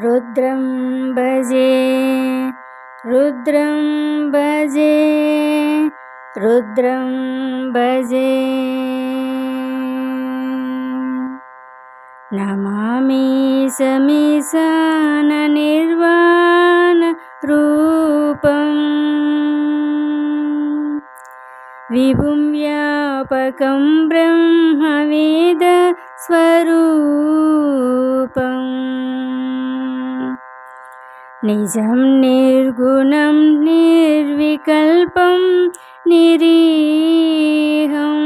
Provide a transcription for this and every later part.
रुद्रं भजे रुद्रं भजे रुद्रं भजे। नमामि समीशाननिर्वाणरूपम् विभुं व्यापकं ब्रह्मवेदस्वरूपम् നിജം നിർഗുണം നിർവികൽപം നിരീഹം.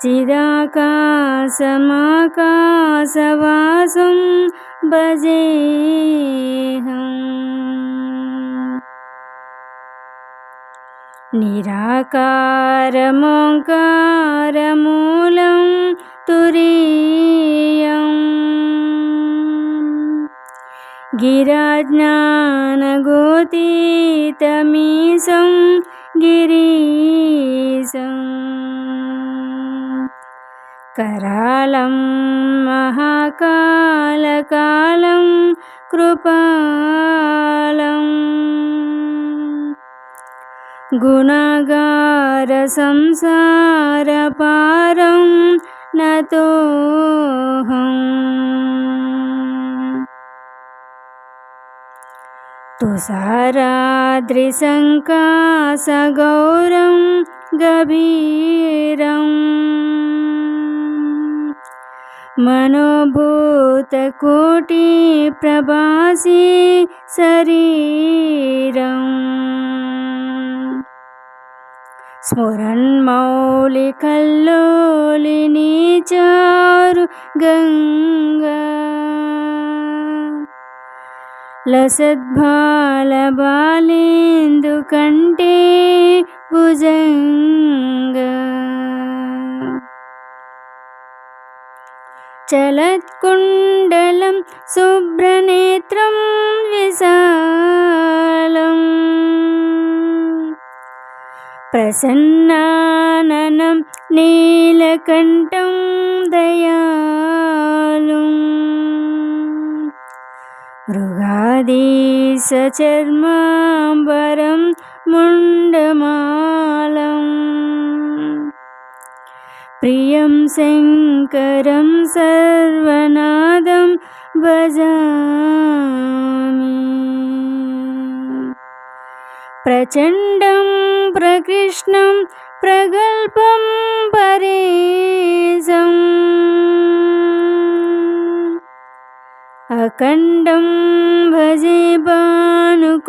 ചിദാകാശമാകാശവാസം ഭജേഹം. നിരാകാരമോകാരമൂലം തുരീ गिराज्ञानगोतीतमीशं गिरीशम् करालं महाकालकालं कृपालम् गुणागारसंसारपारं नतोऽहम् तुषाराद्रिशङ्कासगौरं गभीरम् मनोभूतकोटिप्रभासि शरीरम् स्फुरन्मौलिकल्लोलिनी चारु गङ्गा లసద్బాలబాలేందు కంటే భుజంగ. చలత్కుండలం శుభ్రనేత్రం విశాలం. ప్రసన్నాననం నీలకంఠం దయా मृगादीशचर्माम्बरं मुण्डमालम् प्रियं शङ्करं सर्वनादं भजामि प्रचण्डं प्रकृष्णं प्रगल्भं परेशम् अखण्डं भजे भानुकोटिप्रकाशम्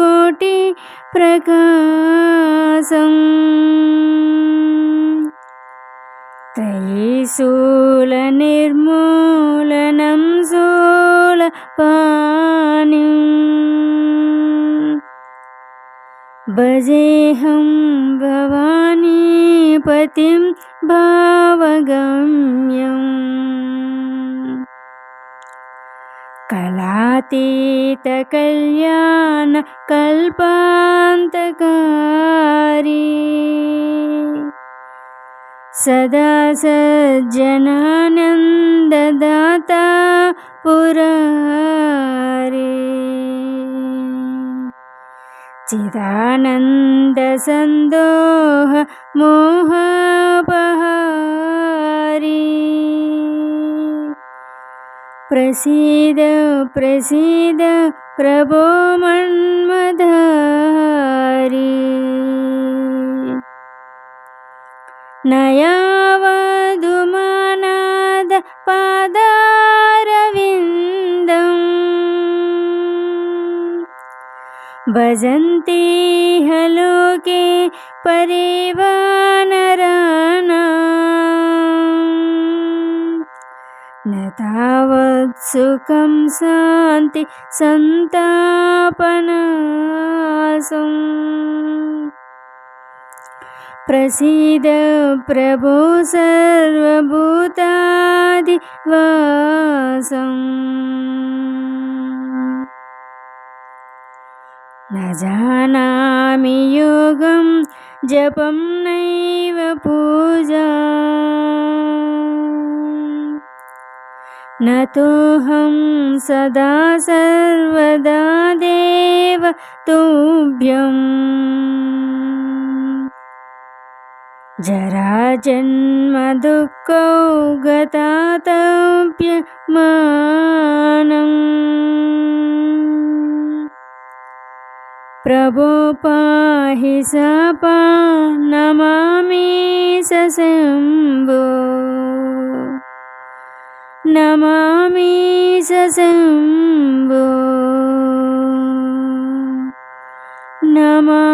त्रयीशूलनिर्मूलनं शूलपाणिम् भजेऽहं भवानीपतिं भावगम्यम् कलातीतकल्याणकल्पान्तकारी सदा सज्जनानन्ददाता पुरारे। चिदानन्दसन्दोह मोहपहारी प्रसीद प्रसीद प्रभो मन्मधारी। नयावधुमानाद पादारविन्दम्। भजन्ति हलोके परिवानराणाम् सुखं शान्ति सन्तापनासम् प्रसीद प्रभो सर्वभूतादिवासम् न जानामि योगं जपं नैव पूजा नतोऽहं सदा सर्वदा देव तुभ्यम् जराजन्मदुःखौ गतातव्यमानम् प्रभो पाहि सपा नमामि सशम्भो नमामि सशम्भो नमा